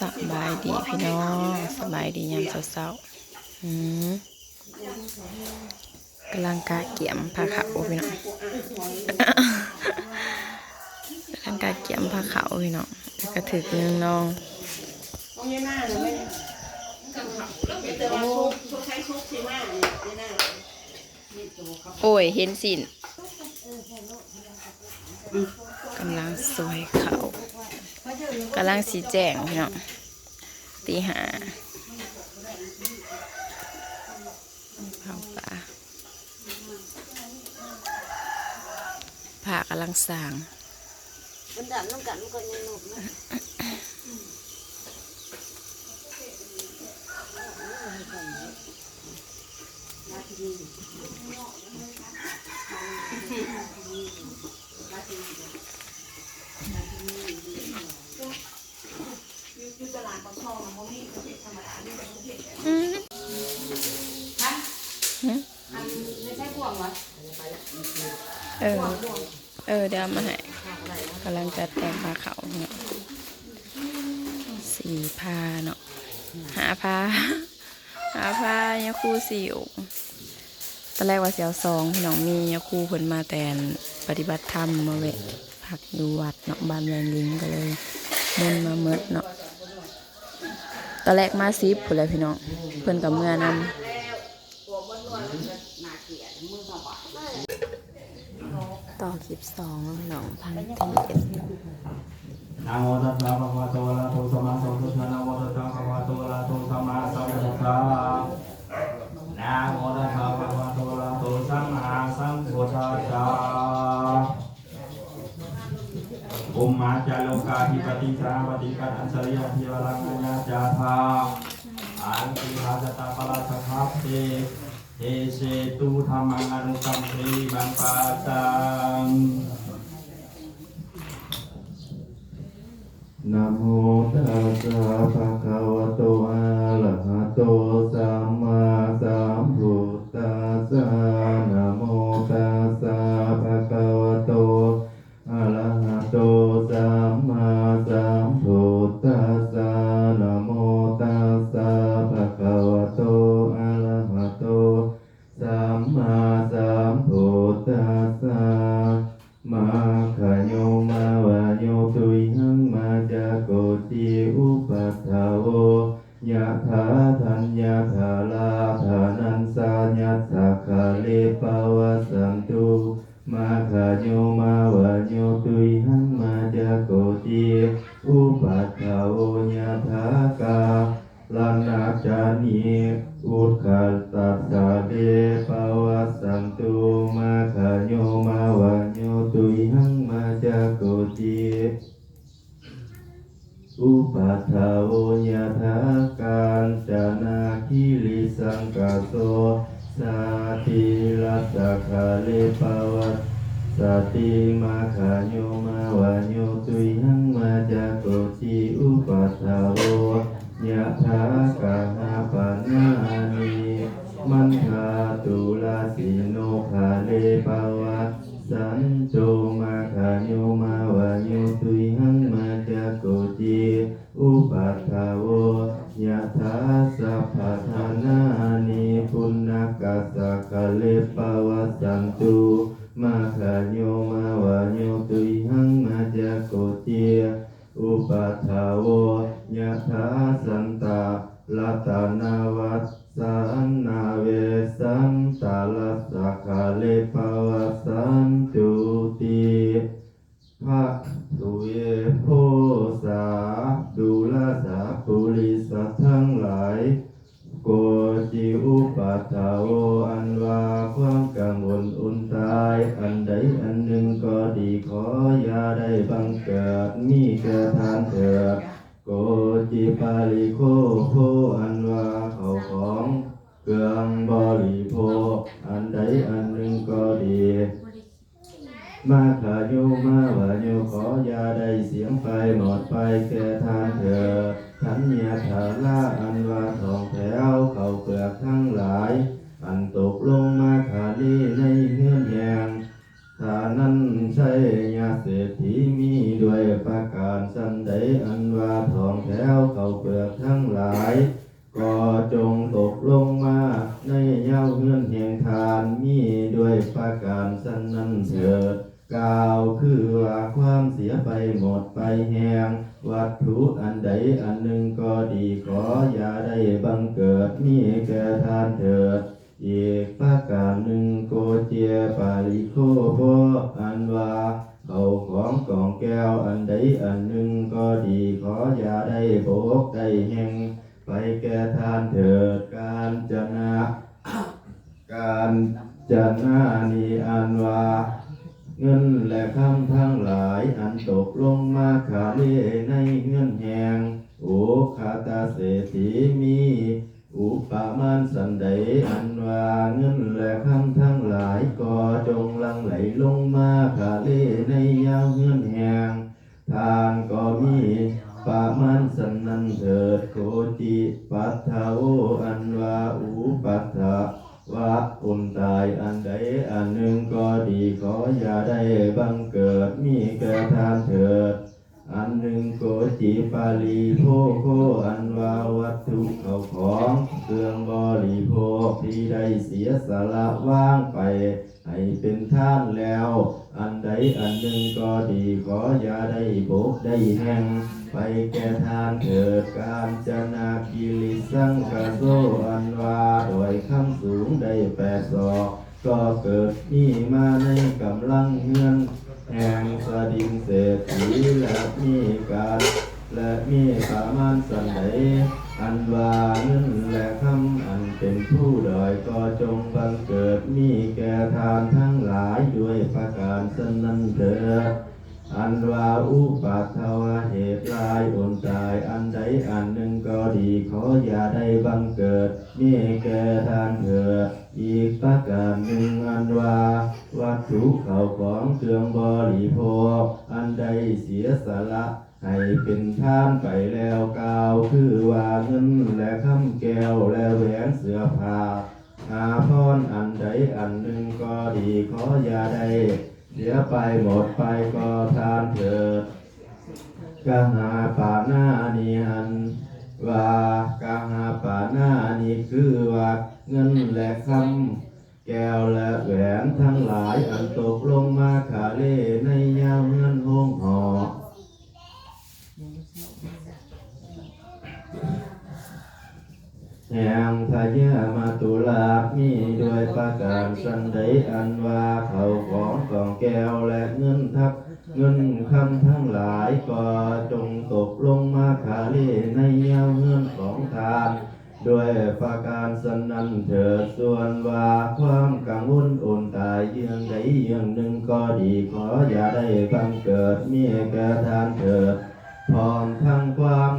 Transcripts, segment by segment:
สบายดีพี่น้องสบายดียามเช้าๆอืมกำลังกาเกี่ยมผ้าขาวพี่น้องกำลังกาเกี่ยมผ้าขาวพี่น้องแล้วก็ถือนึงน้องมองโอ้ยเห็นสินกำลังสวยเขา กำลังสีแจงเนาะตีหาเผาป่าผ่ากำลังสร้างมันดับน้ำกันมันก็ยังหนุกนะ อืม ไม่ใช่พวงวะ เออ เออ เดี๋ยวมาให้กำลังจะแต่งผ้าเขาวเนาะสีผ้าเนาะหาผ้าหาผ้ายาคูสี่องตอนแรกว่าเสียวสองพี่น้องมียาคูเพิ่นมาแต่นปฏิบัติธรรมมาเวทพักอยู่วัดเนาะบ้านแวงลิงก็เลยมุนมาเมดเนาะตอนแรกมาซิบพุ่นแล้วพี่น้องเพิ่อนกับเมื่อนำ ต่อคลิปสองหนองพันเทศนะโมตัสสะภะคะวะโตอะระหะโตสัมมาสัมพุทธัสสะนะโมตัสสะภะคะวะโตอะระหะโตสัมมาสัมพุทธัสสะนะโมตัสสะภะคะวะโตอะระหะโตสัมมาสัมพุทธัสสะอุมมาจาโลกาธิปติสาปฏิกัตอัญชริยะทิวรังอัญญาจาธาอันติหาสตาปรัสคัพเต เอเสตุธรรมังอนุกัมปีบังปาตังนะโมตัสสะภะคะวะโตอะระหะโต จากโกติอุปัฏฐาวโยะถากาลันนาจานีอุทคัลตัสสะเดปาวะสันตุมาขโยมาวะโยตุยหัง มาจากโกติอุปัฏฐาวญาถาการจนาคิลิสังกาโสสาติรัสสะคาเลปาวะ สติมาขโยมาวะโยตุยหังมาจากโกติอุปัฏฐาวยะถากาหาปนานิมันคาตุลาสิโนภาเลปาวะสันโตมาคาโยมาวาโยตุยหัง มาจากโกจิอุปัฏฐาวยะถาสัพพทานานิปุณณกัสสะคะเลปาวะสันตุ มา มาวาโยขออย่าได้เสียงไปหมดไปแก่ทานเถิดทันยาถาลาอันวาทองแถวเขาเปลือกทั้งหลาย อันตกลงมาขาลีในเงื่อนแยงถ้านั้นใช่ยาเศรษฐีมีด้วยประกาการสันใดอันว่าทองแถวเขาเปลือกทั้งหลายก็จงตกลงมาในเย้าเฮือนแห่งทานมีด้วยประการสันนั้นเถิด กล่าวคือว่าความเสียไปหมดไปแหงวัตถุอันใดอันหนึ่งก็ดีขออย่าได้บังเกิดมีแก่ทานเถิดอีกประการหนึ่งโกเจียปาลิโคโบอันว่าเขาของกองแก้วอันใดอันหนึ่งก็ดีขออย่าได้โบกได้แหงไปแก่ทานเถิดการจนะ การจนานีอันว่า เงินและคำทั้งหลายอันตกลงมาขาเลในเงื่อนแหงโอคาตาเศรษฐีมี อุปมาสันใดอันว่าเงินและคำทั้งหลายก็จงลังไหลลงมาขาเลในยาวเงื่อนแหงทานก็มีปามันสันนันเถิดโคจิานแล้ว อันใดอันหนึ่งก็ดีขออย่าได้บกได้แห้งไปแก่ทานเถิดการจนากิริสังกโซอันว่าโดยคำสูงได้แปดศอกก็เกิดนี่มาในกำลังเฮือนแห่งสดิงเศรษฐีและมีการ และมีสามานสันใด อันวาเงินและคำอันเป็นผู้ดอยก็จงบังเกิดมีแก่ทานทั้งหลายด้วยประการสนันเถิดอันวาอุปัตถวาเหตุลายอนตายอันใดอันหนึ่งก็ดีขออย่าได้บังเกิดมีแก่ทานเถิดอีกประการหนึ่งอันว่าวัตถุเขาของเครื่องบริโภค อันใดเสียสละ ให้เป็นท่านไปแล้วกาวคือว่าเงินและคำแก้วและแหวนเสื้อผ้าอาพรณ์อันใดอันหนึ่งก็ดีขออย่าได้เสียไปหมดไปก็ทานเถิดกหาปานานิหันว่ากาหาปานานี่คือว่าเงินและคำแก้วและแหวนทั้งหลายอันตกลงมาขาเลในยาามาตุลามีด้วยประการสันใดอันว่าเขาของกองแก้วและเงินทักเงินคำทั้งหลายก็จงตกลงมาขาเล่ในยาเงินของทานด้วยประการสนันเถิดส่วนว่าความกังวลอุ่นตายเยื่องใดเยื่องหนึ่งก็ดีขออย่าได้บังเกิดมีแก่ทานเถิดพร้อมทั้งความ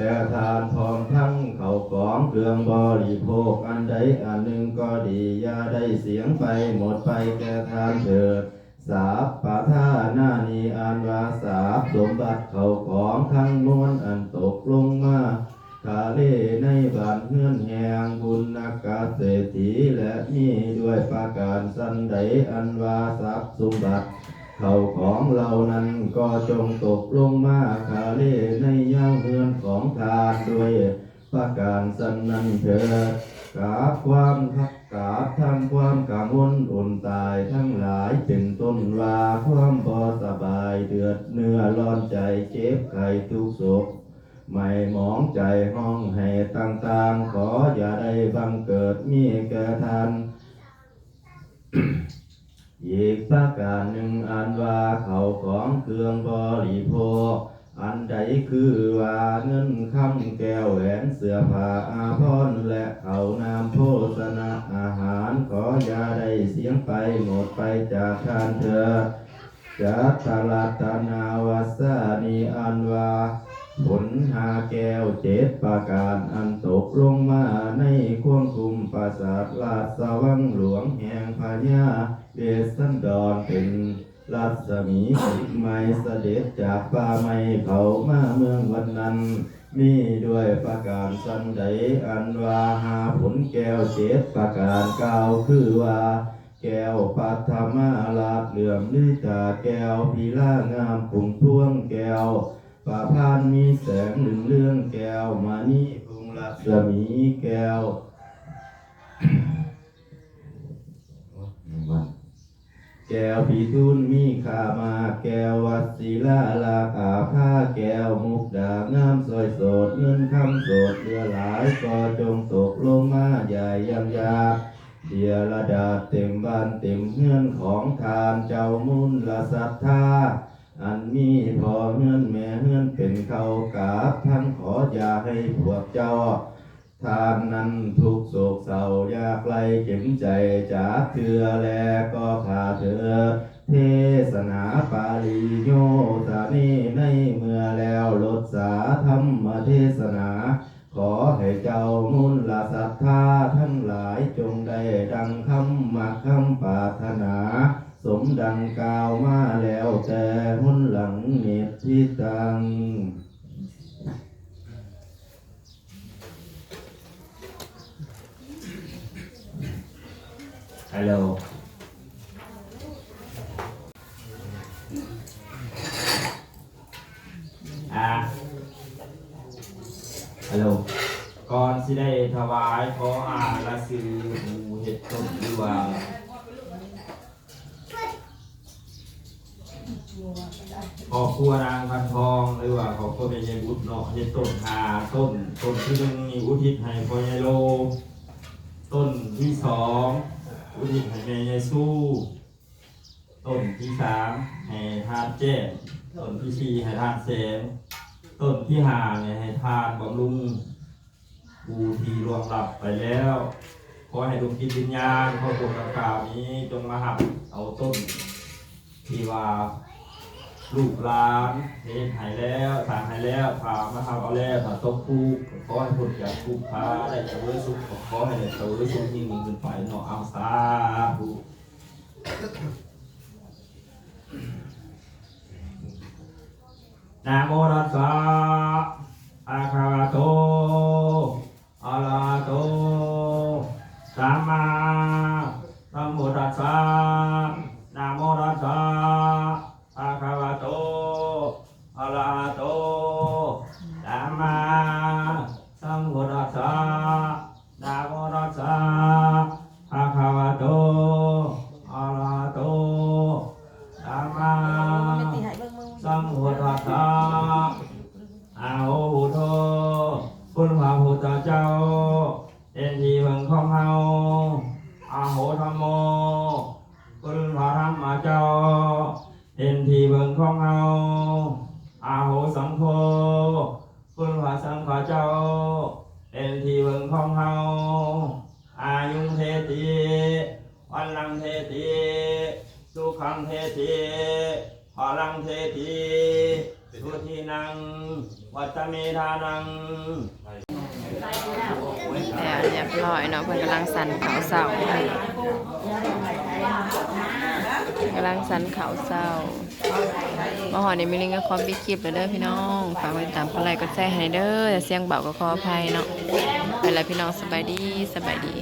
แก่ทานพร้อมทั้งเขาของเครื่องบริโภคอันใดอันหนึ่งก็ดีอย่าได้เสียงไปหมดไปแก่ทานเถิดสาบปะท่านานีอันวาสาบสมบัติเขาของทั้งมวลอันตกลงมาคาเลในบานเฮือนแหงบุญนักกาเศรษฐีและมีด้วยประการสันใดอันวาทรัพย์สมบัติ เขาของเรานั้นก็จงตกลงมาคาเลในย่างเฮือนของทานด้วยประการสันนั้นเถิดกาบความทักกาบทั้งความกังวลอุ่นตายทั้งหลายเป็นต้นว่าความบอสบายเดือดเนื้อร้อนใจเจ็บไข้ทุกโศกไม่หมองใจห้องให้ต่างๆ ขออย่าได้บังเกิดมีแก่ท่าน อีกประการหนึ่งอันว่าเขาของเครื่องบริโภค อันใดคือว่าเงินคำแก้วแหวนเสื้อผ้าอาภรณ์และเขานามโภชนะอาหารขออย่าได้เสียงไปหมดไปจากทานเถิดจัตตลัตนาวาสานีอันว่าผลหาแก้วเจ็ดประการอันตกลงมาในควงคุมปราสาทราชสวังหลวงแห่งพญา เดสันดรเป็นรัศมีสิไมเสด็จจากป่าไม้เขามาเมืองวันนั้น มีด้วยประการสันใดอันว่าหาผลแก้วเจ็ดประการเก่าคือว่า แก้วปัทมาลาเหลื่อมลิตาแก้วพีลางามปุ่งท่วงแก้วป่าพานมีแสงหนึ่งเรื่องแก้วมานีพุงรัศมีแก้ว แก้วพีทุนมีขามา แก้ววัดศิลาลาอาผ้าแก้วมุกดางามสวยโสดเงินคำโสดเรือหลายก็จงตกลงมาใหญ่ยังยาเดียระดาเต็มบ้านเต็มเฮือนของทานเจ้ามุนละศรัทธาอันมีพอเฮือนแม่เฮือนเป็นเขากาบท่านขออย่าให้พวกเจ้า ทานนั้นทุกโศกเศร้ายากไกลเข็มใจจากเถือแลก็ขาเธอ เทศนาปาลีโยสานีในเมื่อแล้วลดสาธรรมเทศนา ขอให้เจ้ามุนละศรัทธาทั้งหลายจงได้ดังคำมาคำปรารถนา สมดังกล่าวมาแล้วแต่หุนหลังเนตทิตัง ฮัลโหลอะฮัลโหลก่อนสิได้ถวายขออ่านละซือหมูเห็ดต้มหรือว่าขอบครัวนางพันทองหรือว่าขอบครัวเป็นยายบุตรเนาะเห็ดต้นหาต้นต้นที่หนึ่งอุทิศให้พ่อยายโล ต้นที่สอง อุทิศให้แม่ยายสู้ต้นที่สามให้ทานแจ้งต้นที่สี่ให้ทานแสงต้นที่ห้าเนี่ยให้ทานบำรุงผู้ที่ร่วงหลับไปแล้วขอให้ดวงจิตวิญญาณข้าตัวกล่าวนี้จงมาหับเอาต้นที่ว่า ลูกหลานเทศหายแล้วทางหายแล้วพามาทำเอาแล้วถ้าตกทุกข์ขอให้พ้นจากทุกข์พาได้เจริญสุขขอให้ได้เจริญสุขยิ่งยิ่งขึ้นไปเนาะเอาสาธุนะโมตัสสะอะคะวะโตอะระหะโตสัมมาสัมพุทธัสสะนะโมตัสสะอะคะวะโตอะระหะโตสัมมาสัมพุทธัสสะ อาโหพุทโธคุณพระพุทธเจ้า เป็นที่พึ่งข้องเฮาอาโหธรรมโมคุณพระธรรมเจ้าเป็นที่พึ่งข้องเฮาอาโหสังโฆคุณพระสังฆเจ้าเป็นที่พึ่งข้องเฮาอายุเทติวันลังเทติสุขังเทติพลังเทติสุทีนังวัตเมธานัง แล้วเรียบร้อยเนาะเพื่อนกำลังสั่นข้าเศร้ากำลังสั่นข้าเศร้ามาหอนี่มีลิงกับคอมปิดคลิปเลยเด้อพี่น้อง ฝากไว้ตามกดไลค์ก็แชร์ให้เด้อแต่เสียงเบาก็ขออภัยเนาะไปแล้วพี่น้องสบายดีสบายดี